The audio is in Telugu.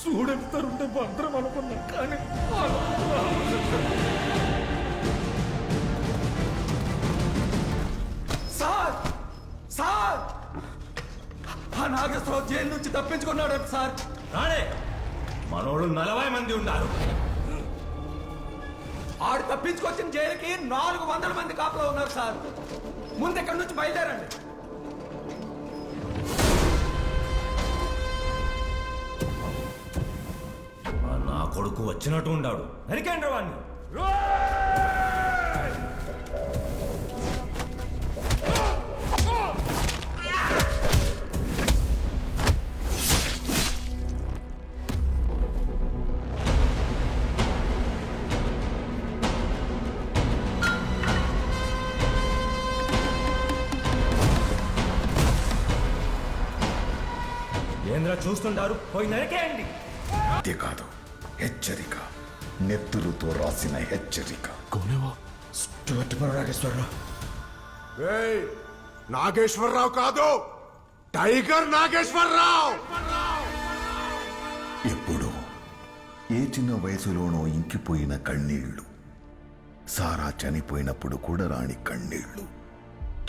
చూడెత్తారుంటే భద్రం అనుకున్నా కానీ సార్ సార్! ఆ నాగేశ్వరరావు జైలు నుంచి తప్పించుకున్నాడు సార్? రాడే మనోళ్ళు నలభై మంది ఉన్నారు. ఆడు తప్పించుకొచ్చిన జైలుకి నాలుగు వందల మంది కాపలా ఉన్నారు సార్. ముందు ఇక్కడి నుంచి బయలుదేరండి. కొడుకు వచ్చినట్టు ఉండాడు. నరికేంద్ర వాణ్ణి? ఏంద్ర చూస్తుంటారు? పోయి నరికేయండి. అంతేకాదు హెచ్చరిక. నెత్తురుతో రాసిన హెచ్చరిక. ఏయ్, నాగేశ్వరరావు కాదు టైగర్ నాగేశ్వరరావు! ఎప్పుడు ఏ చిన్న వయసులోనో ఇంకిపోయిన కన్నీళ్ళు సారా చనిపోయినప్పుడు కూడా రాని కన్నీళ్ళు